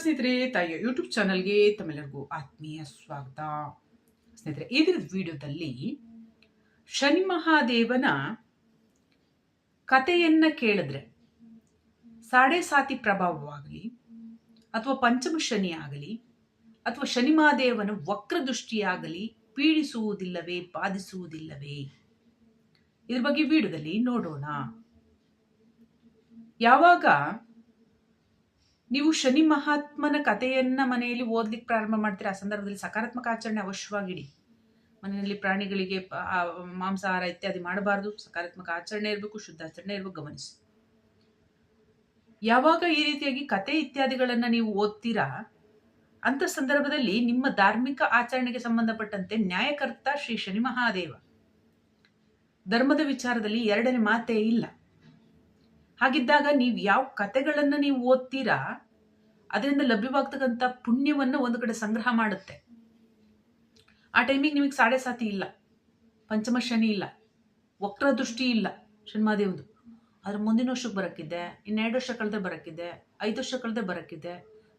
ಸ್ನೇಹಿತರೆ, ತಾಯಿಯ ಯೂಟ್ಯೂಬ್ ಚಾನಲ್ಗೆ ತಮ್ಮೆಲ್ಲರಿಗೂ ಆತ್ಮೀಯ ಸ್ವಾಗತ. ಸ್ನೇಹಿತರೆ ದಿನದ ವಿಡಿಯೋದಲ್ಲಿ ಶನಿ ಮಹಾದೇವನ ಕಥೆಯನ್ನ ಕೇಳಿದ್ರೆ, ಸಾಡೆ ಸಾತಿ ಪ್ರಭಾವವಾಗಲಿ, ಅಥವಾ ಪಂಚಮ ಶನಿ ಆಗಲಿ, ಅಥವಾ ಶನಿ ಮಹಾದೇವನ ವಕ್ರದೃಷ್ಟಿಯಾಗಲಿ ಪೀಡಿಸುವುದಿಲ್ಲವೇ, ಬಾಧಿಸುವುದಿಲ್ಲವೇ? ಇದ್ರ ಬಗ್ಗೆ ವಿಡಿಯೋದಲ್ಲಿ ನೋಡೋಣ. ಯಾವಾಗ ನೀವು ಶನಿ ಮಹಾತ್ಮನ ಕಥೆಯನ್ನ ಮನೆಯಲ್ಲಿ ಓದ್ಲಿಕ್ಕೆ ಪ್ರಾರಂಭ ಮಾಡ್ತೀರಾ? ಆ ಸಂದರ್ಭದಲ್ಲಿ ಸಕಾರಾತ್ಮಕ ಆಚರಣೆ ಅವಶ್ಯವಾಗಿಡಿ. ಮನೆಯಲ್ಲಿ ಪ್ರಾಣಿಗಳಿಗೆ ಮಾಂಸಾಹಾರ ಇತ್ಯಾದಿ ಮಾಡಬಾರ್ದು. ಸಕಾರಾತ್ಮಕ ಆಚರಣೆ ಇರಬೇಕು, ಶುದ್ಧ ಆಚರಣೆ ಇರಬೇಕು, ಗಮನಿಸಿ. ಯಾವಾಗ ಈ ರೀತಿಯಾಗಿ ಕತೆ ಇತ್ಯಾದಿಗಳನ್ನ ನೀವು ಓದ್ತೀರಾ? ಅಂತ ಸಂದರ್ಭದಲ್ಲಿ ನಿಮ್ಮ ಧಾರ್ಮಿಕ ಆಚರಣೆಗೆ ಸಂಬಂಧಪಟ್ಟಂತೆ ನ್ಯಾಯಕರ್ತ ಶ್ರೀ ಶನಿ ಮಹಾದೇವ. ಧರ್ಮದ ವಿಚಾರದಲ್ಲಿ ಎರಡನೇ ಮಾತೇ ಇಲ್ಲ. ಹಾಗಿದ್ದಾಗ ನೀವು ಯಾವ ಕತೆಗಳನ್ನು ನೀವು ಓದ್ತೀರಾ, ಅದರಿಂದ ಲಭ್ಯವಾಗ್ತಕ್ಕಂಥ ಪುಣ್ಯವನ್ನ ಒಂದು ಕಡೆ ಸಂಗ್ರಹ ಮಾಡುತ್ತೆ. ಆ ಟೈಮಿಗೆ ನಿಮಗೆ ಸಾಡೆ ಸಾತಿ ಇಲ್ಲ, ಪಂಚಮ ಶನಿ ಇಲ್ಲ, ವಕ್ರ ದೃಷ್ಟಿ ಇಲ್ಲ ಶನ್ಮಾದೇವ್ದು ಅದ್ರ ಮುಂದಿನ ವರ್ಷಕ್ಕೆ ಬರಕ್ಕಿದೆ ಇನ್ನೆರಡು ವರ್ಷ ಕಳೆದೇ ಬರಕ್ಕಿದೆ, ಐದು ವರ್ಷ ಕಳೆದೇ ಬರಕ್ಕಿದೆ,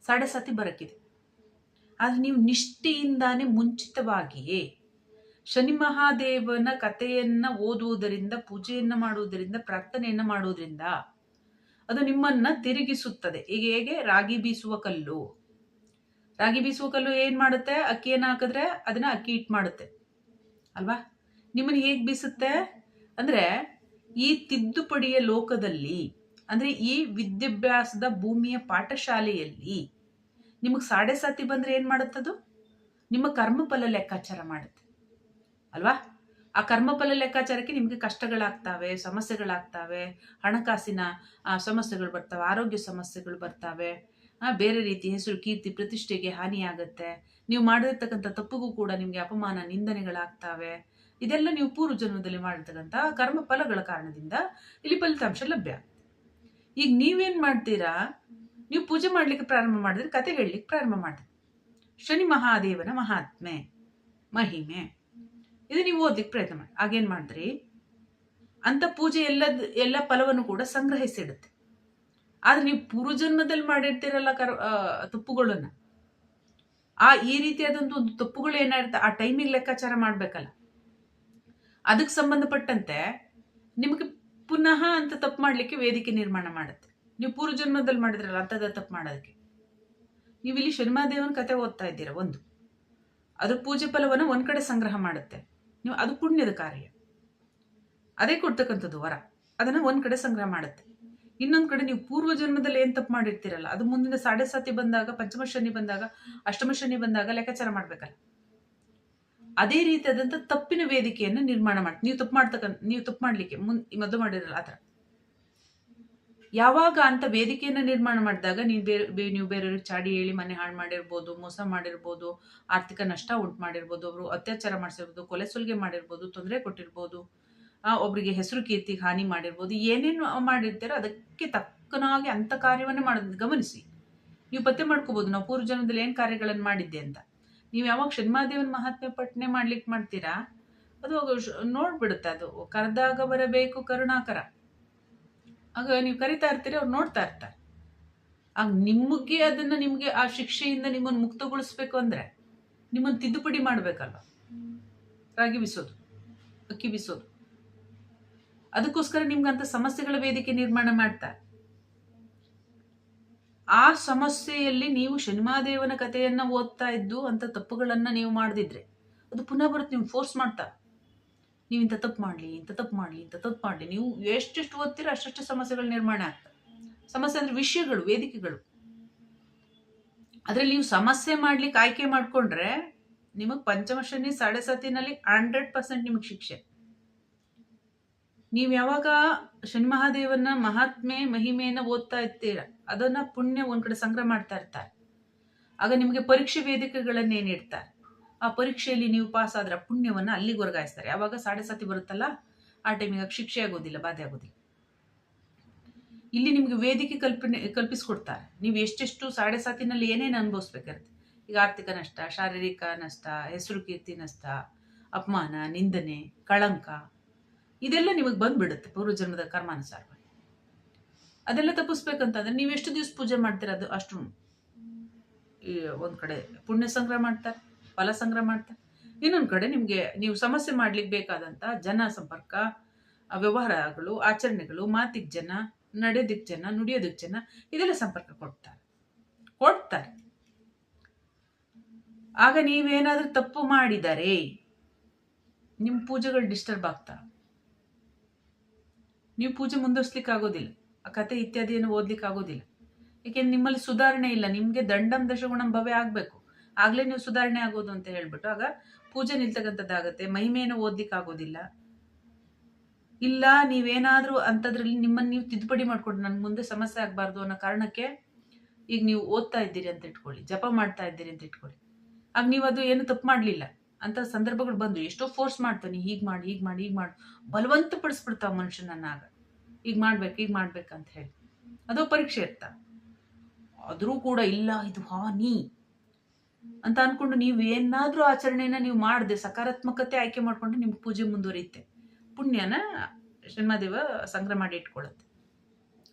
ಸಾಡೆ ಸಾತಿ ಬರಕ್ಕಿದೆ. ಆದರೆ ನೀವು ನಿಷ್ಠೆಯಿಂದಾನೇ ಮುಂಚಿತವಾಗಿಯೇ ಶನಿ ಮಹಾದೇವನ ಕಥೆಯನ್ನ ಓದುವುದರಿಂದ, ಪೂಜೆಯನ್ನ ಮಾಡುವುದರಿಂದ, ಪ್ರಾರ್ಥನೆಯನ್ನ ಮಾಡುವುದರಿಂದ ಅದು ನಿಮ್ಮನ್ನ ತಿರುಗಿಸುತ್ತದೆ. ಈಗ ಹೇಗೆ? ರಾಗಿ ಬೀಸುವ ಕಲ್ಲು. ರಾಗಿ ಬೀಸುವ ಕಲ್ಲು ಏನ್ ಮಾಡುತ್ತೆ? ಅಕ್ಕಿಯನ್ನು ಹಾಕಿದ್ರೆ ಅದನ್ನ ಅಕ್ಕಿ ಹಿಟ್ ಮಾಡುತ್ತೆ. ಅಲ್ವಾ? ನಿಮ್ಮನ್ನ ಹೇಗೆ ಬೀಸುತ್ತೆ? ಅಂದ್ರೆ ಈ ತಿದ್ದುಪಡಿಯ ಲೋಕದಲ್ಲಿ, ಅಂದ್ರೆ ಈ ವಿದ್ಯಾಭ್ಯಾಸದ ಭೂಮಿಯ ಪಾಠಶಾಲೆಯಲ್ಲಿ ನಿಮಗೆ ಸಾಡೆ ಸಾತಿ ಬಂದ್ರೆ ಏನ್ ಮಾಡುತ್ತದು? ನಿಮ್ಮ ಕರ್ಮಫಲ ಲೆಕ್ಕಾಚಾರ ಮಾಡುತ್ತೆ. ಅಲ್ವಾ? ಆ ಕರ್ಮಫಲ ಲೆಕ್ಕಾಚಾರಕ್ಕೆ ನಿಮಗೆ ಕಷ್ಟಗಳಾಗ್ತವೆ, ಸಮಸ್ಯೆಗಳಾಗ್ತವೆ, ಹಣಕಾಸಿನ ಸಮಸ್ಯೆಗಳು ಬರ್ತವೆ, ಆರೋಗ್ಯ ಸಮಸ್ಯೆಗಳು ಬರ್ತವೆ. ಬೇರೆ ರೀತಿ ಹೆಸರು, ಕೀರ್ತಿ, ಪ್ರತಿಷ್ಠೆಗೆ ಹಾನಿಯಾಗುತ್ತೆ. ನೀವು ಮಾಡಿರ್ತಕ್ಕಂಥ ತಪ್ಪಿಗೂ ಕೂಡ ನಿಮಗೆ ಅಪಮಾನ, ನಿಂದನೆಗಳಾಗ್ತವೆ. ಇದೆಲ್ಲ ನೀವು ಪೂರ್ವ ಜನ್ಮದಲ್ಲಿ ಮಾಡಿರ್ತಕ್ಕಂಥ ಕರ್ಮ ಫಲಗಳ ಕಾರಣದಿಂದ ಇಲ್ಲಿ ಫಲಿತಾಂಶ ಲಭ್ಯ ಈಗ ನೀವೇನು ಮಾಡ್ತೀರಾ? ನೀವು ಪೂಜೆ ಮಾಡ್ಲಿಕ್ಕೆ ಪ್ರಾರಂಭ ಮಾಡಿದ್ರೆ ಕತೆ ಹೇಳಲಿಕ್ಕೆ ಪ್ರಾರಂಭ ಮಾಡಿದ್ರಿ ಶನಿ ಮಹಾದೇವನ ಮಹಾತ್ಮೆ, ಮಹಿಮೆ. ಇದು ನೀವು ಓದ್ಲಿಕ್ಕೆ ಪ್ರಯತ್ನ ಮಾಡಿ. ಆಗೇನು ಮಾಡಿದ್ರಿ? ಅಂತ ಪೂಜೆ ಎಲ್ಲ ಎಲ್ಲ ಫಲವನ್ನು ಕೂಡ ಸಂಗ್ರಹಿಸಿಡುತ್ತೆ. ಆದರೆ ನೀವು ಪೂರ್ವಜನ್ಮದಲ್ಲಿ ಮಾಡಿರ್ತೀರಲ್ಲ ಕರ್ ತಪ್ಪುಗಳನ್ನು. ಆ, ಈ ರೀತಿಯಾದಂಥ ಒಂದು ತಪ್ಪುಗಳು ಏನಾಗಿರುತ್ತೆ ಆ ಟೈಮಿಗೆ ಲೆಕ್ಕಾಚಾರ ಮಾಡಬೇಕಲ್ಲ. ಅದಕ್ಕೆ ಸಂಬಂಧಪಟ್ಟಂತೆ ನಿಮಗೆ ಪುನಃ ಅಂತ ತಪ್ಪು ಮಾಡಲಿಕ್ಕೆ ವೇದಿಕೆ ನಿರ್ಮಾಣ ಮಾಡುತ್ತೆ. ನೀವು ಪೂರ್ವಜನ್ಮದಲ್ಲಿ ಮಾಡಿದ್ರಲ್ಲ ಅಂತದ ತಪ್ಪು ಮಾಡೋದಕ್ಕೆ. ನೀವು ಇಲ್ಲಿ ಶನಿಮಾದೇವನ ಕತೆ ಓದ್ತಾ ಇದ್ದೀರಾ, ಒಂದು. ಅದು ಪೂಜೆ ಫಲವನ್ನು ಒಂದು ಕಡೆ ಸಂಗ್ರಹ ಮಾಡುತ್ತೆ. ನೀವು ಅದು ಪುಣ್ಯದ ಕಾರ್ಯ. ಅದೇ ಕೊಡ್ತಕ್ಕಂಥದ್ದು ವರ. ಅದನ್ನ ಒಂದ್ ಕಡೆ ಸಂಗ್ರಹ ಮಾಡುತ್ತೆ. ಇನ್ನೊಂದ್ ಕಡೆ ನೀವು ಪೂರ್ವ ಜನ್ಮದಲ್ಲಿ ಏನ್ ತಪ್ಪು ಮಾಡಿರ್ತೀರಲ್ಲ, ಅದು ಮುಂದಿನ ಸಾಡೆ ಸಾತಿ ಬಂದಾಗ, ಪಂಚಮ ಶನಿ ಬಂದಾಗ, ಅಷ್ಟಮ ಶನಿ ಬಂದಾಗ ಲೆಕ್ಕಾಚಾರ ಮಾಡ್ಬೇಕಲ್ಲ. ಅದೇ ರೀತಿಯಾದಂಥ ತಪ್ಪಿನ ವೇದಿಕೆಯನ್ನು ನಿರ್ಮಾಣ ಮಾಡಿ, ನೀವು ತಪ್ಪು ಮಾಡ್ತಕ್ಕ, ನೀವು ತಪ್ಪು ಮಾಡ್ಲಿಕ್ಕೆ ಮುನ್ ಮೊದಲು ಮಾಡಿರಲ್ಲ, ಆ ಥರ. ಯಾವಾಗ ಅಂತ ವೇದಿಕೆಯನ್ನು ನಿರ್ಮಾಣ ಮಾಡಿದಾಗ ನೀವು ಬೇರೆ ನೀವು ಬೇರೆಯವ್ರಿಗೆ ಚಾಡಿ ಹೇಳಿ ಮನೆ ಹಾಳು ಮಾಡಿರ್ಬೋದು ಮೋಸ ಮಾಡಿರ್ಬೋದು ಆರ್ಥಿಕ ನಷ್ಟ ಉಂಟು ಮಾಡಿರ್ಬೋದು ಅವರು ಅತ್ಯಾಚಾರ ಮಾಡಿಸಿರ್ಬೋದು ಕೊಲೆ ಸುಲಿಗೆ ಮಾಡಿರ್ಬೋದು ತೊಂದರೆ ಕೊಟ್ಟಿರ್ಬೋದು ಆ, ಒಬ್ರಿಗೆ ಹೆಸರು ಕೀರ್ತಿಗೆ ಹಾನಿ ಮಾಡಿರ್ಬೋದು ಏನೇನು ಮಾಡಿರ್ತೀರೋ ಅದಕ್ಕೆ ತಕ್ಕನಾಗಿ ಅಂಥ ಕಾರ್ಯವನ್ನು ಮಾಡೋದು ಗಮನಿಸಿ. ನೀವು ಪತ್ತೆ ಮಾಡ್ಕೋಬೋದು ನಾವು ಪೂರ್ವ ಜನ್ಮದಲ್ಲಿ ಏನು ಕಾರ್ಯಗಳನ್ನು ಮಾಡಿದ್ದೆ ಅಂತ. ನೀವು ಯಾವಾಗ ಶನಿಮಾದೇವನ ಮಹಾತ್ಮೆ ಪಠನೆ ಮಾಡ್ಲಿಕ್ಕೆ ಮಾಡ್ತೀರಾ? ಅದು ನೋಡ್ಬಿಡುತ್ತೆ ಅದು. ಕರೆದಾಗ ಬರಬೇಕು ಕರುಣಾಕರ. ಆಗ ನೀವು ಕರಿತಾ ಇರ್ತೀರಿ, ಅವ್ರು ನೋಡ್ತಾ ಇರ್ತಾರೆ. ಆಗ ನಿಮಗೆ ಅದನ್ನು ನಿಮಗೆ ಆ ಶಿಕ್ಷೆಯಿಂದ ನಿಮ್ಮನ್ನು ಮುಕ್ತಗೊಳಿಸ್ಬೇಕು ಅಂದರೆ ನಿಮ್ಮನ್ನು ತಿದ್ದುಪಡಿ ಮಾಡಬೇಕಲ್ವಾ? ರಾಗಿ ಬಿಸೋದು, ಅಕ್ಕಿ ಬಿಸೋದು. ಅದಕ್ಕೋಸ್ಕರ ನಿಮ್ಗಂತ ಸಮಸ್ಯೆಗಳ ವೇದಿಕೆ ನಿರ್ಮಾಣ ಮಾಡ್ತಾರೆ ಆ ಸಮಸ್ಯೆಯಲ್ಲಿ ನೀವು ಶನಿಮಾದೇವನ ಕಥೆಯನ್ನ ಓದ್ತಾ ಇದ್ದು ಅಂತ ತಪ್ಪುಗಳನ್ನು ನೀವು ಮಾಡದಿದ್ರೆ ಅದು ಪುನಃ ಬರುತ್ತೆ ನೀವು ಫೋರ್ಸ್ ಮಾಡ್ತಾ. ನೀವು ಇಂಥ ತಪ್ಪು ಮಾಡಲಿ, ಇಂಥ ತಪ್ಪು ಮಾಡಲಿ, ಇಂಥ ತಪ್ಪು ಮಾಡಲಿ. ನೀವು ಎಷ್ಟೆಷ್ಟು ಓದ್ತೀರೋ ಅಷ್ಟಷ್ಟು ಸಮಸ್ಯೆಗಳು ನಿರ್ಮಾಣ ಆಗ್ತವೆ. ಸಮಸ್ಯೆ ಅಂದರೆ ವಿಷಯಗಳು, ವೇದಿಕೆಗಳು. ಅದರಲ್ಲಿ ನೀವು ಸಮಸ್ಯೆ ಮಾಡ್ಲಿಕ್ಕೆ ಆಯ್ಕೆ ಮಾಡ್ಕೊಂಡ್ರೆ ನಿಮಗೆ ಪಂಚಮ ಸಾಡೆ ಸತಿನಲ್ಲಿ ಹಂಡ್ರೆಡ್ ಪರ್ಸೆಂಟ್ ನಿಮಗೆ ಶಿಕ್ಷೆ. ನೀವು ಯಾವಾಗ ಶನಿ ಮಹಾದೇವನ ಮಹಾತ್ಮೆ ಮಹಿಮೆಯನ್ನ ಓದ್ತಾ ಇರ್ತೀರ, ಅದನ್ನ ಪುಣ್ಯ ಒಂದ್ ಕಡೆ ಸಂಗ್ರಹ ಮಾಡ್ತಾ ಇರ್ತಾರೆ. ಆಗ ನಿಮಗೆ ಪರೀಕ್ಷೆ ವೇದಿಕೆಗಳನ್ನ ಏನಿಡ್ತಾರೆ ಆ ಪರೀಕ್ಷೆಯಲ್ಲಿ ನೀವು ಪಾಸ್ ಆದ್ರೆ ಪುಣ್ಯವನ್ನ ಅಲ್ಲಿಗೆ ವರ್ಗಾಯಿಸ್ತಾರೆ. ಯಾವಾಗ ಸಾಡೆ ಸಾತಿ ಬರುತ್ತಲ್ಲ, ಆ ಟೈಮಿಗೆ ಶಿಕ್ಷೆ ಆಗೋದಿಲ್ಲ, ಬಾಧೆ ಆಗೋದಿಲ್ಲ. ಇಲ್ಲಿ ನಿಮಗೆ ವೇದಿಕೆ ಕಲ್ಪನೆ ಕಲ್ಪಿಸ್ಕೊಡ್ತಾರೆ. ನೀವು ಎಷ್ಟೆಷ್ಟು ಸಾಡೆ ಸಾತಿನಲ್ಲಿ ಏನೇನು ಅನುಭವಿಸ್ಬೇಕಾಗುತ್ತೆ? ಈಗ ಆರ್ಥಿಕ ನಷ್ಟ, ಶಾರೀರಿಕ ನಷ್ಟ, ಹೆಸರು ಕೀರ್ತಿ ನಷ್ಟ, ಅಪಮಾನ, ನಿಂದನೆ, ಕಳಂಕ, ಇದೆಲ್ಲ ನಿಮಗೆ ಬಂದ್ಬಿಡುತ್ತೆ ಪೂರ್ವಜನ್ಮದ ಕರ್ಮಾನುಸಾರವಾಗಿ. ಅದೆಲ್ಲ ತಪ್ಪಿಸ್ಬೇಕಂತಂದ್ರೆ ನೀವು ಎಷ್ಟು ದಿವಸ ಪೂಜೆ ಮಾಡ್ತೀರ ಅದು ಅಷ್ಟು ಒಂದು ಕಡೆ ಪುಣ್ಯ ಸಂಗ್ರಹ ಮಾಡ್ತಾರೆ. ಫಲ ಸಂಗ್ರಹ ಮಾಡ್ತಾರೆ. ಇನ್ನೊಂದು ಕಡೆ ನಿಮಗೆ ನೀವು ಸಮಸ್ಯೆ ಮಾಡ್ಲಿಕ್ಕೆ ಬೇಕಾದಂಥ ಜನ ಸಂಪರ್ಕ ವ್ಯವಹಾರಗಳು, ಆಚರಣೆಗಳು ಮಾತಿಗೆ ಜನ, ನಡೆದಿಕ್ ಜನ ನುಡಿಯೋದಕ್ಕೆ ಜನ, ಇದೆಲ್ಲ ಸಂಪರ್ಕ ಕೊಡ್ತಾರೆ. ಕೊಡ್ತಾರೆ. ಆಗ ನೀವೇನಾದರೂ ತಪ್ಪು ಮಾಡಿದರೆ ನಿಮ್ಮ ಪೂಜೆಗಳು ಡಿಸ್ಟರ್ಬ್ ಆಗ್ತಾ ನೀವು ಪೂಜೆ ಮುಂದುವರ್ಸ್ಲಿಕ್ಕೆ ಆಗೋದಿಲ್ಲ. ಆ ಕತೆ ಇತ್ಯಾದಿಯನ್ನು ಓದ್ಲಿಕ್ಕೆ ಆಗೋದಿಲ್ಲ. ಏಕೆಂದ್ರೆ ನಿಮ್ಮಲ್ಲಿ ಸುಧಾರಣೆ ಇಲ್ಲ. ನಿಮಗೆ ದಂಡಂ ದಶಗುಣಂ ಭವೆ ಆಗಬೇಕು. ಆಗಲೇ ನೀವು ಸುಧಾರಣೆ ಆಗೋದು ಅಂತ ಹೇಳ್ಬಿಟ್ಟು ಆಗ ಪೂಜೆ ನಿಲ್ತಕ್ಕಂಥದ್ದಾಗತ್ತೆ ಮಹಿಮೆಯನ್ನು ಓದ್ಲಿಕ್ಕೆ ಆಗೋದಿಲ್ಲ. ಇಲ್ಲ, ನೀವೇನಾದರೂ ಅಂಥದ್ರಲ್ಲಿ ನಿಮ್ಮನ್ನು ನೀವು ತಿದ್ದುಪಡಿ ಮಾಡ್ಕೊಂಡು ನನ್ನ ಮುಂದೆ ಸಮಸ್ಯೆ ಆಗಬಾರ್ದು ಅನ್ನೋ ಕಾರಣಕ್ಕೆ ಈಗ ನೀವು ಓದ್ತಾ ಇದ್ದೀರಿ ಅಂತ ಇಟ್ಕೊಳ್ಳಿ, ಜಪ ಮಾಡ್ತಾ ಇದ್ದೀರಿ ಅಂತ ಇಟ್ಕೊಳ್ಳಿ. ಆಗ ನೀವು ಅದು ಏನು ತಪ್ಪು ಮಾಡಲಿಲ್ಲ. ಅಂತ ಸಂದರ್ಭಗಳು ಬಂದು ಎಷ್ಟೋ ಫೋರ್ಸ್ ಮಾಡ್ತಾನೆ ಹೀಗೆ ಮಾಡಿ ಹೀಗೆ ಮಾಡಿ ಹೀಗೆ ಮಾಡಿ. ಬಲವಂತ ಪಡಿಸ್ಬಿಡ್ತಾವ ಮನುಷ್ಯನನ್ನ ಆಗ. ಈಗ ಮಾಡ್ಬೇಕು ಈಗ ಮಾಡ್ಬೇಕಂತ ಹೇಳಿ. ಅದು ಪರೀಕ್ಷೆ ಇರ್ತಾ ಆದರೂ ಕೂಡ ಇಲ್ಲ, ಇದು ಹಾನಿ. ಅಂತ ಅನ್ಕೊಂಡು ನೀವು ಏನಾದ್ರೂ ಆಚರಣೆನ ನೀವು ಮಾಡದೆ, ಸಕಾರಾತ್ಮಕತೆ ಆಯ್ಕೆ ಮಾಡ್ಕೊಂಡು ನಿಮ್ಗೆ ಪೂಜೆ ಮುಂದುವರಿಯುತ್ತೆ. ಪುಣ್ಯನ ಶ್ರೀಮಾದೇವ ಸಂಗ್ರಹ ಮಾಡಿ ಇಟ್ಕೊಳ್ಳುತ್ತೆ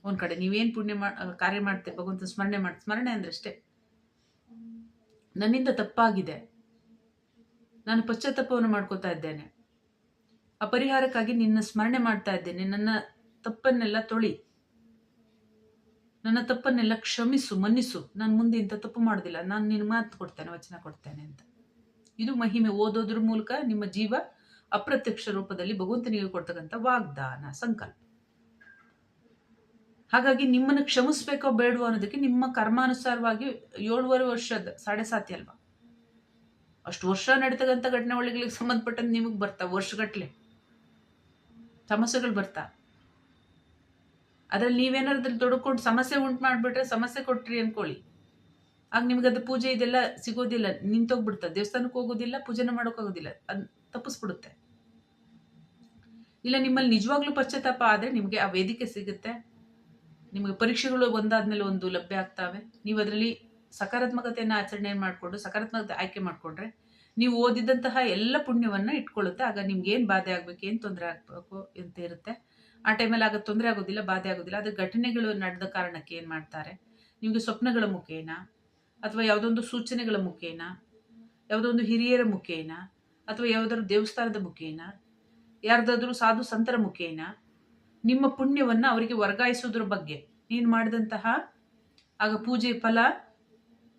ಒಂದ್ ಕಡೆ ನೀವೇನ್ ಪುಣ್ಯ ಕಾರ್ಯ ಮಾಡ್ತೇವೆ ಭಗವಂತ ಸ್ಮರಣೆ ಮಾಡಿ ಸ್ಮರಣೆ ಅಂದ್ರೆ ಅಷ್ಟೇ. ನನ್ನಿಂದ ತಪ್ಪಾಗಿದೆ. ನಾನು ಪಶ್ಚಾತ್ತಾಪವನ್ನು ಮಾಡ್ಕೋತಾ ಇದ್ದೇನೆ. ಆ ಪರಿಹಾರಕ್ಕಾಗಿ ನಿನ್ನ ಸ್ಮರಣೆ ಮಾಡ್ತಾ ಇದ್ದೇನೆ. ನನ್ನ ತಪ್ಪನ್ನೆಲ್ಲ ತೊಳಿ. ನನ್ನ ತಪ್ಪನ್ನೆಲ್ಲ ಕ್ಷಮಿಸು, ಮನ್ನಿಸು. ನಾನು ಮುಂದೆ ಇಂಥ ತಪ್ಪು ಮಾಡೋದಿಲ್ಲ. ನಾನು ನಿನ್ನ ಮಾತು ಕೊಡ್ತೇನೆ, ವಚನ ಕೊಡ್ತೇನೆ ಅಂತ. ಇದು ಮಹಿಮೆ ಓದೋದ್ರ ಮೂಲಕ ನಿಮ್ಮ ಜೀವ ಅಪ್ರತ್ಯಕ್ಷ ರೂಪದಲ್ಲಿ ಭಗವಂತನಿಗೆ ಕೊಡ್ತಕ್ಕಂಥ ವಾಗ್ದಾನ, ಸಂಕಲ್ಪ. ಹಾಗಾಗಿ ನಿಮ್ಮನ್ನು ಕ್ಷಮಿಸ್ಬೇಕೋ ಬೇಡವೋ ಅನ್ನೋದಕ್ಕೆ ನಿಮ್ಮ ಕರ್ಮಾನುಸಾರವಾಗಿ ಏಳುವರೆ ವರ್ಷದ, ಸಾಡೆ ಸಾತಿ ಅಲ್ವಾ? ಅಷ್ಟು ವರ್ಷ ನಡೀತಕ್ಕಂಥ ಘಟನೆಗಳಿಗೆ ಸಂಬಂಧಪಟ್ಟಂತೆ ನಿಮಗೆ ಬರ್ತಾವೆ ವರ್ಷಗಟ್ಲೆ? ಸಮಸ್ಯೆಗಳು ಬರ್ತಾ? ಅದ್ರಲ್ಲಿ ಅದ್ರಲ್ಲಿ ತೊಡ್ಕೊಂಡು ಸಮಸ್ಯೆ ಉಂಟು ಮಾಡಿಬಿಟ್ರೆ ಸಮಸ್ಯೆ ಕೊಟ್ರಿ ಅನ್ಕೊಳ್ಳಿ. ಆಗ ನಿಮ್ಗೆ ಅದು ಪೂಜೆ ಇದೆಲ್ಲ ಸಿಗೋದಿಲ್ಲ, ನಿಂತೋಗ್ಬಿಡ್ತದೆ. ದೇವಸ್ಥಾನಕ್ಕೆ ಹೋಗೋದಿಲ್ಲ, ಪೂಜೆನ ಮಾಡೋಕ್ಕಾಗೋದಿಲ್ಲ ಅದು ತಪ್ಪಿಸ್ಬಿಡುತ್ತೆ. ಇಲ್ಲ, ನಿಮ್ಮಲ್ಲಿ ನಿಜವಾಗ್ಲೂ ಪಶ್ಚಾತ್ತಾಪ ಆದರೆ ನಿಮಗೆ ಆ ವೇದಿಕೆ ಸಿಗುತ್ತೆ. ನಿಮಗೆ ಪರೀಕ್ಷೆಗಳು ಒಂದಾದ್ಮೇಲೆ ಒಂದು ಲಭ್ಯ ಆಗ್ತವೆ. ನೀವು ಅದರಲ್ಲಿ ಸಕಾರಾತ್ಮಕತೆಯನ್ನು ಆಚರಣೆ ಮಾಡಿಕೊಂಡು, ಸಕಾರಾತ್ಮಕತೆ ಆಯ್ಕೆ ಮಾಡಿಕೊಂಡ್ರೆ ನೀವು ಓದಿದಂತಹ ಎಲ್ಲ ಪುಣ್ಯವನ್ನು ಇಟ್ಕೊಳ್ಳುತ್ತೆ. ಆಗ ನಿಮ್ಗೆ ಏನು ಬಾಧೆ ಆಗಬೇಕು, ಏನು ತೊಂದರೆ ಆಗಬೇಕು ಅಂತ ಇರುತ್ತೆ. ಆ ಟೈಮಲ್ಲಿ ಆಗ ತೊಂದರೆ ಆಗೋದಿಲ್ಲ, ಬಾಧೆ ಆಗೋದಿಲ್ಲ. ಅದು ಘಟನೆಗಳು ನಡೆದ ಕಾರಣಕ್ಕೆ ಏನು ಮಾಡ್ತಾರೆ? ನಿಮಗೆ ಸ್ವಪ್ನಗಳ ಮುಖೇನ? ಅಥವಾ ಯಾವುದೊಂದು ಸೂಚನೆಗಳ ಮುಖೇನ? ಯಾವುದೋ ಒಂದು ಹಿರಿಯರ ಮುಖೇನ? ಅಥವಾ ಯಾವುದಾದ್ರು ದೇವಸ್ಥಾನದ ಮುಖೇನ? ಯಾರ್ದಾದ್ರೂ ಸಾಧು ಸಂತರ ಮುಖೇನ? ನಿಮ್ಮ ಪುಣ್ಯವನ್ನು ಅವರಿಗೆ ವರ್ಗಾಯಿಸೋದ್ರ ಬಗ್ಗೆ ನೀನು ಮಾಡಿದಂತಹ ಆಗ ಪೂಜೆ ಫಲ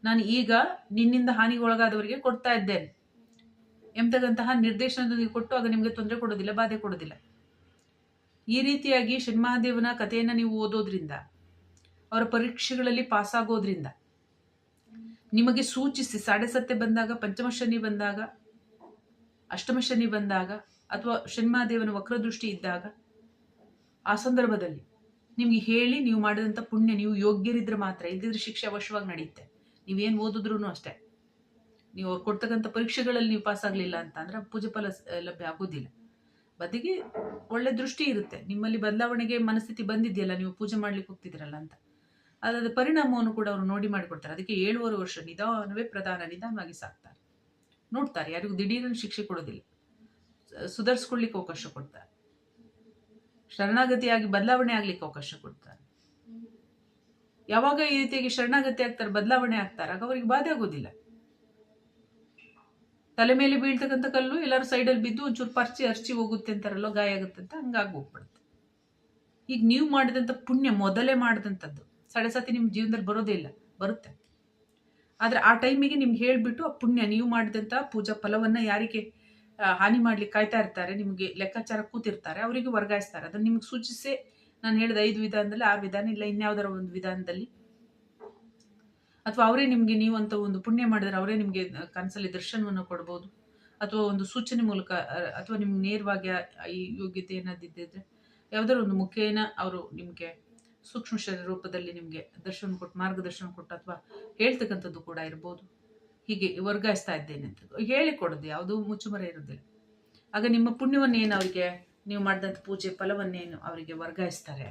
ನಾನು ಈಗ ನಿನ್ನಿಂದ ಹಾನಿಗೊಳಗಾದವರಿಗೆ ಕೊಡ್ತಾ ಇದ್ದೇನೆ. ಎಂಬತಕ್ಕಂತಹ ನಿರ್ದೇಶನದೊಂದಿಗೆ ಕೊಟ್ಟು ಆಗ ನಿಮಗೆ ತೊಂದರೆ ಕೊಡೋದಿಲ್ಲ, ಬಾಧೆ ಕೊಡೋದಿಲ್ಲ. ಈ ರೀತಿಯಾಗಿ ಷಣ್ಮಹಾದೇವನ ಕಥೆಯನ್ನು ನೀವು ಓದೋದ್ರಿಂದ, ಅವರ ಪರೀಕ್ಷೆಗಳಲ್ಲಿ ಪಾಸಾಗೋದ್ರಿಂದ, ನಿಮಗೆ ಸೂಚಿಸಿ, ಸಾಡೆ ಸತ್ತೆ ಬಂದಾಗ, ಪಂಚಮ ಶನಿ ಬಂದಾಗ, ಅಷ್ಟಮ ಶನಿ ಬಂದಾಗ, ಅಥವಾ ಷಣ್ಮಹಾದೇವನ ವಕ್ರದೃಷ್ಟಿ ಇದ್ದಾಗ, ಆ ಸಂದರ್ಭದಲ್ಲಿ ನಿಮಗೆ ಹೇಳಿ ನೀವು ಮಾಡಿದಂಥ ಪುಣ್ಯ ನೀವು ಯೋಗ್ಯರಿದ್ರೆ ಮಾತ್ರ ಇಲ್ಲದಿದ್ರೆ ಶಿಕ್ಷೆ ಅವಶ್ಯವಾಗಿ ನಡೆಯುತ್ತೆ. ನೀವೇನು ಓದಿದ್ರು ಅಷ್ಟೇ. ನೀವು ಅವ್ರು ಕೊಡ್ತಕ್ಕಂಥ ಪರೀಕ್ಷೆಗಳಲ್ಲಿ ನೀವು ಪಾಸ್ ಆಗಲಿಲ್ಲ ಅಂತ ಪೂಜೆ ಫಲ ಲಭ್ಯ ಆಗೋದಿಲ್ಲ. ಬದಿಗೆ ಒಳ್ಳೆ ದೃಷ್ಟಿ ಇರುತ್ತೆ. ನಿಮ್ಮಲ್ಲಿ ಬದಲಾವಣೆಗೆ ಮನಸ್ಥಿತಿ ಬಂದಿದೆಯಲ್ಲ, ನೀವು ಪೂಜೆ ಮಾಡ್ಲಿಕ್ಕೆ ಹೋಗ್ತಿದ್ದೀರಲ್ಲ ಅಂತ. ಅದರ ಪರಿಣಾಮವನ್ನು ಕೂಡ ಅವರು ನೋಡಿ ಮಾಡಿಕೊಡ್ತಾರೆ. ಅದಕ್ಕೆ ಏಳುವರೆ ವರ್ಷ ನಿಧಾನವೇ ಪ್ರಧಾನ ನಿಧಾನವಾಗಿ ಸಾಕ್ತಾರೆ. ನೋಡ್ತಾರೆ, ಯಾರಿಗೂ ದಿಢೀರನ್ನು ಶಿಕ್ಷೆ ಕೊಡೋದಿಲ್ಲ. ಸುಧಾರಿಸ್ಕೊಳ್ಲಿಕ್ಕೆ ಅವಕಾಶ ಕೊಡ್ತಾರೆ. ಶರಣಾಗತಿಯಾಗಿ ಬದಲಾವಣೆ ಆಗ್ಲಿಕ್ಕೆ ಅವಕಾಶ ಕೊಡ್ತಾರೆ. ಯಾವಾಗ ಈ ರೀತಿಯಾಗಿ ಶರಣಾಗತಿ ಆಗ್ತಾರೆ, ಬದಲಾವಣೆ ಆಗ್ತಾರೆ, ಆಗ ಅವರಿಗೆ ಬಾಧೆ ಆಗೋದಿಲ್ಲ. ತಲೆ ಮೇಲೆ ಬೀಳ್ತಕ್ಕಂಥ ಕಲ್ಲು ಎಲ್ಲರೂ ಸೈಡಲ್ಲಿ ಬಿದ್ದು ಒಂಚೂರು ಪರ್ಚಿ ಅರ್ಚಿ ಹೋಗುತ್ತೆ ಅಂತಾರಲ್ಲೋ, ಗಾಯ ಆಗುತ್ತೆ ಅಂತ ಹಂಗಾಗಿ ಹೋಗ್ಬಿಡುತ್ತೆ. ಈಗ ನೀವು ಮಾಡಿದಂಥ ಪುಣ್ಯ ಮೊದಲೇ ಮಾಡಿದಂಥದ್ದು, ಸಡೆ ಸತಿ ನಿಮ್ಮ ಜೀವನದಲ್ಲಿ ಬರೋದೇ ಇಲ್ಲ, ಬರುತ್ತೆ. ಆದರೆ ಆ ಟೈಮಿಗೆ ನಿಮ್ಗೆ ಹೇಳಿಬಿಟ್ಟು ಆ ಪುಣ್ಯ, ನೀವು ಮಾಡಿದಂಥ ಪೂಜಾ ಫಲವನ್ನು ಯಾರಿಗೆ ಹಾನಿ ಮಾಡ್ಲಿಕ್ಕೆ ಕಾಯ್ತಾ ಇರ್ತಾರೆ, ನಿಮಗೆ ಲೆಕ್ಕಾಚಾರ ಕೂತಿರ್ತಾರೆ, ಅವರಿಗೆ ವರ್ಗಾಯಿಸ್ತಾರೆ. ಅದನ್ನು ನಿಮ್ಗೆ ಸೂಚಿಸೇ ನಾನು ಹೇಳಿದ ಐದು ವಿಧಾನದಲ್ಲಿ, ಆರು ವಿಧಾನ ಇಲ್ಲ, ಇನ್ಯಾವುದರ ಒಂದು ವಿಧಾನದಲ್ಲಿ ಅಥವಾ ಅವರೇ ನಿಮಗೆ ನೀವು ಅಂತ ಒಂದು ಪುಣ್ಯ ಮಾಡಿದ್ರೆ ಅವರೇ ನಿಮಗೆ ಕನಸಲ್ಲಿ ದರ್ಶನವನ್ನು ಕೊಡ್ಬೋದು. ಅಥವಾ ಒಂದು ಸೂಚನೆ ಮೂಲಕ, ಅಥವಾ ನಿಮ್ಗೆ ನೇರವಾಗಿ ಈ ಯೋಗ್ಯತೆ ಏನಾದಿದ್ದಿದ್ರೆ ಯಾವುದಾದ್ರು ಒಂದು ಮುಖೇನ ಅವರು ನಿಮಗೆ ಸೂಕ್ಷ್ಮ ಶರೀರ ರೂಪದಲ್ಲಿ ನಿಮಗೆ ದರ್ಶನ ಕೊಟ್ಟು ಮಾರ್ಗದರ್ಶನ ಕೊಟ್ಟು ಅಥವಾ ಹೇಳ್ತಕ್ಕಂಥದ್ದು ಕೂಡ ಇರ್ಬೋದು. ಹೀಗೆ ವರ್ಗಾಯಿಸ್ತಾ ಇದ್ದೇನೆ ಅಂತ ಹೇಳಿಕೊಡೋದು ಯಾವುದೂ ಮುಚ್ಚುಮರೆ ಇರೋದಿಲ್ಲ ಆಗ ನಿಮ್ಮ ಪುಣ್ಯವನ್ನೇನು ಅವರಿಗೆ, ನೀವು ಮಾಡಿದಂಥ ಪೂಜೆ ಫಲವನ್ನೇನು ಅವರಿಗೆ ವರ್ಗಾಯಿಸ್ತಾರೆ?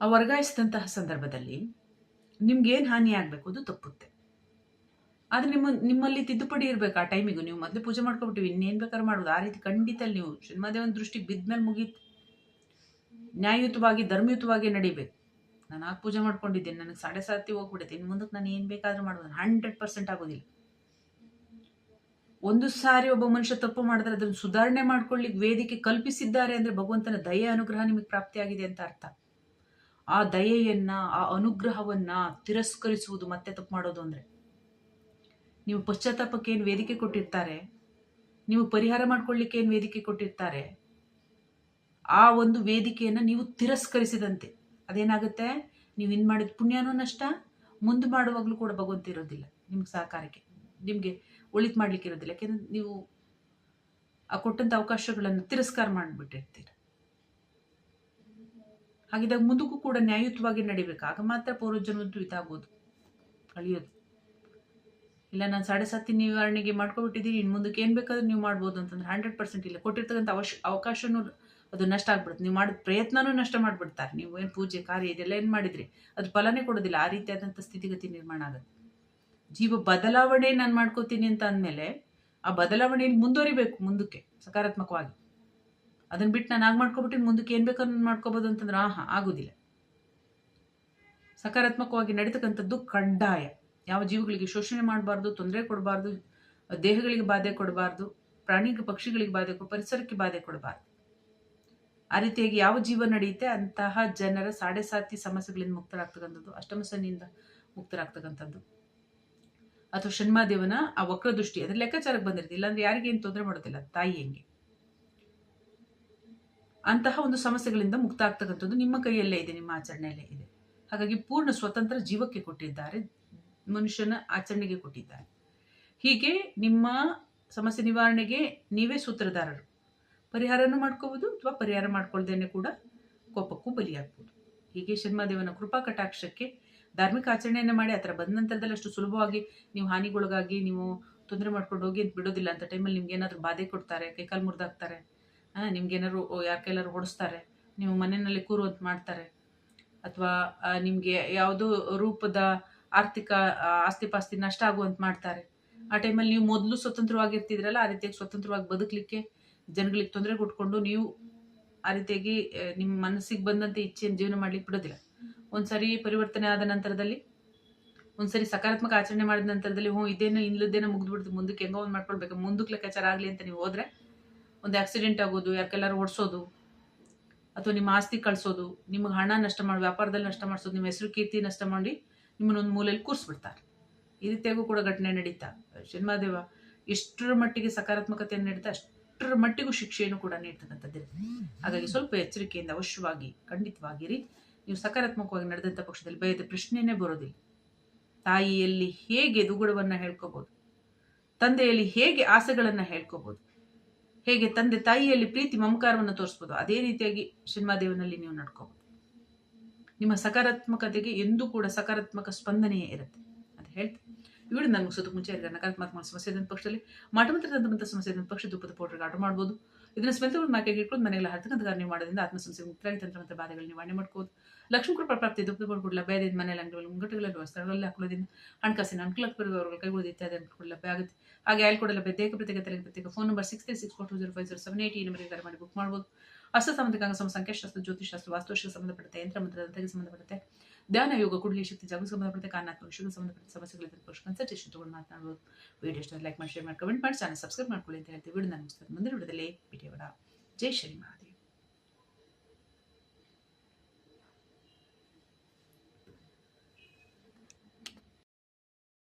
ಆ ವರ್ಗಾಯಿಸಿದಂತಹ ಸಂದರ್ಭದಲ್ಲಿ ನಿಮ್ಗೇನು ಹಾನಿ ಆಗಬೇಕು ಅದು ತಪ್ಪುತ್ತೆ. ಆದರೆ ನಿಮ್ಮ, ನಿಮ್ಮಲ್ಲಿ ತಿದ್ದುಪಡಿ ಇರಬೇಕು ಆ ಟೈಮಿಗೂ ನೀವು ಮೊದಲು ಪೂಜೆ ಮಾಡ್ಕೊಬಿಟ್ಟಿವಿ ಇನ್ನೇನು ಬೇಕಾದ್ರೂ ಮಾಡೋದು ಆ ರೀತಿ ಖಂಡಿತ ನೀವು ಸಿನಿಮಾದೇವನ ದೃಷ್ಟಿಗೆ ಬಿದ್ಮೇಲೆ ಮುಗೀತು. ನ್ಯಾಯಯುತವಾಗಿ, ಧರ್ಮಯುತವಾಗಿ ನಡಿಬೇಕು. ನಾನು ಆಗ ಪೂಜೆ ಮಾಡ್ಕೊಂಡಿದ್ದೀನಿ, ನನಗೆ ಸಾಡೆ ಸಾತಿ ಹೋಗ್ಬಿಡುತ್ತೆ. ಇನ್ನು ಮುಂದಕ್ಕೆ ನಾನು ಏನು ಬೇಕಾದರೂ ಮಾಡ್ಬೋದು. ಹಂಡ್ರೆಡ್ ಪರ್ಸೆಂಟ್ ಆಗೋದಿಲ್ಲ. ಒಂದು ಸಾರಿ ಒಬ್ಬ ಮನುಷ್ಯ ತಪ್ಪು ಮಾಡಿದ್ರೆ ಅದನ್ನು ಸುಧಾರಣೆ ಮಾಡ್ಕೊಳ್ಳಿಕ್ಕೆ ವೇದಿಕೆ ಕಲ್ಪಿಸಿದ್ದಾರೆ ಅಂದರೆ ಭಗವಂತನ ದಯೆ ಅನುಗ್ರಹ ನಿಮಗೆ ಪ್ರಾಪ್ತಿಯಾಗಿದೆ ಅಂತ ಅರ್ಥ. ಆ ದಯೆಯನ್ನ, ಆ ಅನುಗ್ರಹವನ್ನ ತಿರಸ್ಕರಿಸುವುದು ಮತ್ತೆ ತಪ್ಪು ಮಾಡೋದು ಅಂದರೆ? ನೀವು ಪಶ್ಚಾತ್ತಾಪಕ್ಕೆ ಏನು ವೇದಿಕೆ ಕೊಟ್ಟಿರ್ತಾರೆ, ನೀವು ಪರಿಹಾರ ಮಾಡ್ಕೊಳ್ಳಿಕ್ಕೆ ಏನು ವೇದಿಕೆ ಕೊಟ್ಟಿರ್ತಾರೆ, ಆ ಒಂದು ವೇದಿಕೆಯನ್ನು ನೀವು ತಿರಸ್ಕರಿಸಿದಂತೆ. ಅದೇನಾಗುತ್ತೆ? ನೀವು ಇನ್ನು ಮಾಡಿದ ಪುಣ್ಯನೂ ನಷ್ಟ, ಮುಂದೆ ಮಾಡುವಾಗಲೂ ಕೂಡ ಭಗವಂತ ಇರೋದಿಲ್ಲ ನಿಮ್ಗೆ ಸಹಕಾರಕ್ಕೆ. ನಿಮಗೆ ಒಳಿತು ಮಾಡ್ಲಿಕ್ಕೆ ಇರೋದಿಲ್ಲ. ಯಾಕೆಂದ್ರೆ ನೀವು ಆ ಕೊಟ್ಟಂಥ ಅವಕಾಶಗಳನ್ನು ತಿರಸ್ಕಾರ ಮಾಡಿಬಿಟ್ಟಿರ್ತೀರ. ಹಾಗಿದ್ದಾಗ ಮುಂದಕ್ಕೂ ಕೂಡ ನ್ಯಾಯಯುತವಾಗಿ ನಡಿಬೇಕು. ಆಗ ಮಾತ್ರ ಪೌರಜನ್ಮದ್ದು ಇದಾಗೋದು. ಕಳಿಯೋದು ಇಲ್ಲ, ನಾನು ಸಾಡೆ ಸತ್ತಿ ನಿವಾರಣೆಗೆ ಮಾಡ್ಕೊಬಿಟ್ಟಿದ್ದೀನಿ. ಇನ್ನು ಮುಂದಕ್ಕೆ ಏನು ಬೇಕಾದ್ರೂ ನೀವು ಮಾಡ್ಬೋದು ಅಂತಂದ್ರೆ ಹಂಡ್ರೆಡ್ ಪರ್ಸೆಂಟ್ ಇಲ್ಲ. ಕೊಟ್ಟಿರ್ತಕ್ಕಂಥ ಅವಶ್ಯ, ಅವಕಾಶನೂ ಅದು ನಷ್ಟ ಆಗ್ಬಿಡುತ್ತೆ. ನೀವು ಮಾಡಿದ ಪ್ರಯತ್ನನೂ ನಷ್ಟ ಮಾಡಿಬಿಡ್ತಾರೆ. ನೀವು ಏನು ಪೂಜೆ, ಕಾರ್ಯ ಇದೆಲ್ಲ ಏನು ಮಾಡಿದ್ರಿ? ಅದು ಫಲನೇ ಕೊಡೋದಿಲ್ಲ. ಆ ರೀತಿಯಾದಂಥ ಸ್ಥಿತಿಗತಿ ನಿರ್ಮಾಣ ಆಗುತ್ತೆ. ಜೀವ ಬದಲಾವಣೆ ನಾನು ಮಾಡ್ಕೋತೀನಿ ಅಂತ ಅಂದಮೇಲೆ ಆ ಬದಲಾವಣೆಯಲ್ಲಿ ಮುಂದುವರಿಬೇಕು ಮುಂದಕ್ಕೆ ಸಕಾರಾತ್ಮಕವಾಗಿ. ಅದನ್ನ ಬಿಟ್ಟು ನಾನು ಆಗ ಮಾಡ್ಕೊಬಿಟ್ಟು ಮುಂದಕ್ಕೆ ಏನು ಬೇಕೋ ಮಾಡ್ಕೋಬೋದು ಅಂತಂದ್ರೆ, ಆಹಾ, ಆಗೋದಿಲ್ಲ. ಸಕಾರಾತ್ಮಕವಾಗಿ ನಡೀತಕ್ಕಂಥದ್ದು ಕಡ್ಡಾಯ. ಯಾವ ಜೀವಗಳಿಗೆ ಶೋಷಣೆ ಮಾಡಬಾರ್ದು, ತೊಂದರೆ ಕೊಡಬಾರ್ದು, ದೇಹಗಳಿಗೆ ಬಾಧೆ ಕೊಡಬಾರ್ದು ಪ್ರಾಣಿ ಪಕ್ಷಿಗಳಿಗೆ ಬಾಧೆ ಪರಿಸರಕ್ಕೆ ಬಾಧೆ ಕೊಡಬಾರ್ದು. ಆ ರೀತಿಯಾಗಿ ಯಾವ ಜೀವ ನಡೆಯುತ್ತೆ, ಅಂತಹ ಜನರ ಸಾಡೆ ಸಾತಿ ಸಮಸ್ಯೆಗಳಿಂದ ಮುಕ್ತರಾಗ್ತಕ್ಕಂಥದ್ದು, ಅಷ್ಟಮ ಸನ್ನಿಯಿಂದ ಮುಕ್ತರಾಗ್ತಕ್ಕಂಥದ್ದು. ಅಥವಾ ಷಣ್ಮಾದೇವನ ಆ ವಕ್ರದೃಷ್ಟಿ ಅದ್ರ ಲೆಕ್ಕಾಚಾರಕ್ಕೆ ಬಂದಿರುತ್ತೆ. ಇಲ್ಲಾಂದ್ರೆ ಯಾರಿಗೇನು ತೊಂದರೆ ಮಾಡೋದಿಲ್ಲ, ತಾಯಿ ಹೆಂಗೆ? ಅಂತಹ ಒಂದು ಸಮಸ್ಯೆಗಳಿಂದ ಮುಕ್ತ ಆಗ್ತಕ್ಕಂಥದ್ದು ನಿಮ್ಮ ಕೈಯಲ್ಲೇ ಇದೆ, ನಿಮ್ಮ ಆಚರಣೆಯಲ್ಲೇ ಇದೆ. ಹಾಗಾಗಿ ಪೂರ್ಣ ಸ್ವತಂತ್ರ ಜೀವಕ್ಕೆ ಕೊಟ್ಟಿದ್ದಾರೆ, ಮನುಷ್ಯನ ಆಚರಣೆಗೆ ಕೊಟ್ಟಿದ್ದಾರೆ. ಹೀಗೆ ನಿಮ್ಮ ಸಮಸ್ಯೆ ನಿವಾರಣೆಗೆ ನೀವೇ ಸೂತ್ರಧಾರರು. ಪರಿಹಾರನೂ ಮಾಡ್ಕೋಬೋದು ಅಥವಾ ಪರಿಹಾರ ಮಾಡ್ಕೊಳ್ದೇನೆ ಕೂಡ ಕೋಪಕ್ಕೂ ಬಲಿಯಾಗ್ಬೋದು. ಹೀಗೆ ಶರ್ಮಾದೇವನ ಕೃಪಾ ಕಟಾಕ್ಷಕ್ಕೆ ಧಾರ್ಮಿಕ ಆಚರಣೆಯನ್ನು ಮಾಡಿ, ಆ ಥರ ಬಂದ ನಂತರದಲ್ಲಿ ಅಷ್ಟು ಸುಲಭವಾಗಿ ನೀವು ಹಾನಿಗೊಳಗಾಗಿ ನೀವು ತೊಂದರೆ ಮಾಡ್ಕೊಂಡು ಹೋಗಿ ಅಂತ ಬಿಡೋದಿಲ್ಲ ಅಂತ ಟೈಮಲ್ಲಿ ನಿಮ್ಗೆ ಏನಾದರೂ ಬಾಧೆ ಕೊಡ್ತಾರೆ, ಕೈಕಾಲು ಮುರಿದಾಕ್ತಾರೆ ನಿಮ್ಗೇನಾದ್ರು ಯಾರ ಕೈಲಾದ್ರು ಹೊಡಿಸ್ತಾರೆ. ನೀವು ಮನೆಯಲ್ಲಿ ಕೂರುವಂತ ಮಾಡ್ತಾರೆ. ಅಥವಾ ನಿಮಗೆ ಯಾವುದೋ ರೂಪದ ಆರ್ಥಿಕ ಆಸ್ತಿ ಪಾಸ್ತಿ ನಷ್ಟ ಆಗುವಂತ ಮಾಡ್ತಾರೆ. ಆ ಟೈಮಲ್ಲಿ ನೀವು ಮೊದಲು ಸ್ವತಂತ್ರವಾಗಿರ್ತಿದ್ರಲ್ಲ, ಆ ರೀತಿಯಾಗಿ ಸ್ವತಂತ್ರವಾಗಿ ಬದುಕಲಿಕ್ಕೆ ಜನಗಳಿಗೆ ತೊಂದರೆ ಕೊಟ್ಕೊಂಡು ನೀವು ಆ ರೀತಿಯಾಗಿ ನಿಮ್ಮ ಮನಸ್ಸಿಗೆ ಬಂದಂತೆ ಇಚ್ಛೆಯನ್ನು ಜೀವನ ಮಾಡ್ಲಿಕ್ಕೆ ಬಿಡೋದಿಲ್ಲ. ಒಂದ್ಸರಿ ಪರಿವರ್ತನೆ ಆದ ನಂತರದಲ್ಲಿ, ಒಂದ್ಸರಿ ಸಕಾರಾತ್ಮಕ ಆಚರಣೆ ಮಾಡಿದ ನಂತರದಲ್ಲಿ, ಹ್ಞೂ, ಇದೇನು ಇಲ್ಲದೇನೋ ಮುಗ್ದು ಮುಂದಕ್ಕೆ ಹೆಂಗೋ ಒಂದು ಮಾಡ್ಕೊಳ್ಬೇಕು, ಮುಂದಕ್ಕೆ ಲೆಕ್ಕಾಚಾರ ಆಗಲಿ ಅಂತ ನೀವು ಹೋದ್ರೆ ಒಂದು ಆಕ್ಸಿಡೆಂಟ್ ಆಗೋದು ಯಾಕೆಲ್ಲರೂ ಓಡಿಸೋದು, ಅಥವಾ ನಿಮ್ಮ ಆಸ್ತಿ ಕಳಿಸೋದು, ನಿಮಗೆ ಹಣ ನಷ್ಟ ಮಾಡಿ, ವ್ಯಾಪಾರದಲ್ಲಿ ನಷ್ಟ ಮಾಡಿಸೋದು, ನಿಮ್ಮ ಹೆಸರು ಕೀರ್ತಿ ನಷ್ಟ ಮಾಡಿ ನಿಮ್ಮನ್ನೊಂದು ಮೂಲೆಯಲ್ಲಿ ಕೂರಿಸ್ಬಿಡ್ತಾರೆ. ಈ ರೀತಿಯಾಗೂ ಕೂಡ ಘಟನೆ ನಡೀತಾ. ಶನ್ಮಾದೇವ ಎಷ್ಟರ ಮಟ್ಟಿಗೆ ಸಕಾರಾತ್ಮಕತೆಯನ್ನು ನೀಡುತ್ತೆ ಅಷ್ಟರ ಮಟ್ಟಿಗೂ ಶಿಕ್ಷೆಯನ್ನು ಕೂಡ ನೀಡ್ತಕ್ಕಂಥದ್ದಿದೆ. ಹಾಗಾಗಿ ಸ್ವಲ್ಪ ಎಚ್ಚರಿಕೆಯಿಂದ ಅವಶ್ಯವಾಗಿ, ಖಂಡಿತವಾಗಿರಿ. ನೀವು ಸಕಾರಾತ್ಮಕವಾಗಿ ನಡೆದಂಥ ಪಕ್ಷದಲ್ಲಿ ಭಯದ ಪ್ರಶ್ನೆಯೇ ಬರೋದಿಲ್ಲ. ತಾಯಿಯಲ್ಲಿ ಹೇಗೆ ದುಗುಡವನ್ನು ಹೇಳ್ಕೋಬೋದು, ತಂದೆಯಲ್ಲಿ ಹೇಗೆ ಆಸೆಗಳನ್ನು ಹೇಳ್ಕೋಬಹುದು ಹೇಗೆ ತಂದೆ ತಾಯಿಯಲ್ಲಿ ಪ್ರೀತಿ ಮಮಕಾರವನ್ನು ತೋರಿಸ್ಬೋದು, ಅದೇ ರೀತಿಯಾಗಿ ಸಿನಿಮಾದೇವನಲ್ಲಿ ನೀವು ನಡ್ಕೋಬೋದು. ನಿಮ್ಮ ಸಕಾರಾತ್ಮಕತೆಗೆ ಎಂದೂ ಕೂಡ ಸಕಾರಾತ್ಮಕ ಸ್ಪಂದನೆಯೇ ಇರುತ್ತೆ ಅಂತ ಹೇಳ್ತೀನಿ ಇವಳು ನನಗೆ ಸುತ್ತ ಮುಂಚೆ ನಕಾರಾತ್ಮಕ ಸಮಸ್ಯೆ ಇದ್ದಂಥ ಪಕ್ಷದಲ್ಲಿ ಮಾಟಮಂತ್ರದಂಥ ಸಮಸ್ಯೆ ಇದ್ದಂಥ ಪಕ್ಷ ದುಪ್ಪದ ಪೌಡರ್ಗೆ ಆರ್ಡರ್ ಮಾಡ್ಬೋದು. ಇದನ್ನ ಸ್ಮೆಲ್ತಗಳು ಮಾರ್ಕೆಟ್ ಇಟ್ಕೊಂಡು ಮನೆಗೆಲ್ಲ ಹರ್ತಕ್ಕಂಥ ನೀವು ಮಾಡೋದ್ರಿಂದ ಆತ್ಮಸಂಸ್ಥೆ ಮುಕ್ತರಾಗಿ ತಂತ್ರ ಬಾಧೆಗಳು ನಿವಾರಣೆ ಮಾಡ್ಕೋದು ಲಕ್ಷ್ಮೀ ಪ್ರಾಪ್ತಿ ದುಪ್ಪದ ಪೌಡರ್ ಬೇರೆ ಮನೆಯಲ್ಲಿ ಅಂಗಡಿಗಳು ಮುಂಗಟ್ಟುಗಳಲ್ಲಿ ಸ್ಥಳಗಳಲ್ಲಿ ಹಾಕೊಳ್ಳೋದ್ರಿಂದ ಹಣಕಾಸಿನ ಅನುಕೂಲ ಬರುವವರುಗಳ ಕೈಗೊಳ್ಳೋದು ಇತ್ಯಾದಿ ಅನುಕೂಲ ಆಗುತ್ತೆ. ಹಾಗೆ ಆಯ್ಲ್ ಕೊಡಲ್ಲ ಪ್ರತ್ಯೇಕ ಪ್ರತ್ಯೇಕ ತಲೆಗೆ ಪ್ರತ್ಯೇಕ phone number six three six four two zero five zero seven eight ಈ ಕರೆ ಮಾಡಿ ಬುಕ್ ಮಾಡ್ಬೋದು. ಅಷ್ಟ ಸಂಬಂಧಿಕ ಸಂಖ್ಯಾಶಾಸ್ತ್ರ ಜ್ಯೋತಿಷಾಸ್ತ್ರ ವಾಸ್ತುಶಾಸ್ತ್ರ ಸಂಬಂಧಪಡುತ್ತೆ, ಯಂತ್ರ ಮಂತ್ರದಂತೆಗೆ ಸಂಬಂಧಪಡುತ್ತೆ. ಧ್ಯಾನ, ಯೋಗ, ಕುಡ್ಲಿ ಶಕ್ತಿ ಜಾಗ ಸಂಬಂಧಪಡುತ್ತೆ, ಕಾರಣಾತ್ಮಕ ವಿಷಯಕ್ಕೆ ಸಂಬಂಧಪಟ್ಟ ಸಮಸ್ಯೆಗಳಿದ್ದರೆ ಕನ್ಸಲ್ಟೇಷನ್ ತಗೊಂಡು ಮಾತನಾಡ್ಬೋದು. ವಿಡಿಯೋ ಇಷ್ಟ ಲೈಕ್ ಮಾಡಿ ಶೇರ್ ಮಾಡಿ ಕಮೆಂಟ್ ಮಾಡಿ ಚಾನಲ್ ಸಬ್ಸ್ಕ್ರೈಬ್ ಮಾಡ್ಕೊಳ್ಳಿ ಅಂತ ಹೇಳ್ತೀವಿ. ವಿಡಿಯೋ ನಾನು ಮುಂದಿನ ವಿಡಿಯೋದಲ್ಲಿ ಭೇಟಿಯಾಗೋಣ. ಜೈ ಶ್ರೀ ಮಹಾದೇವ್.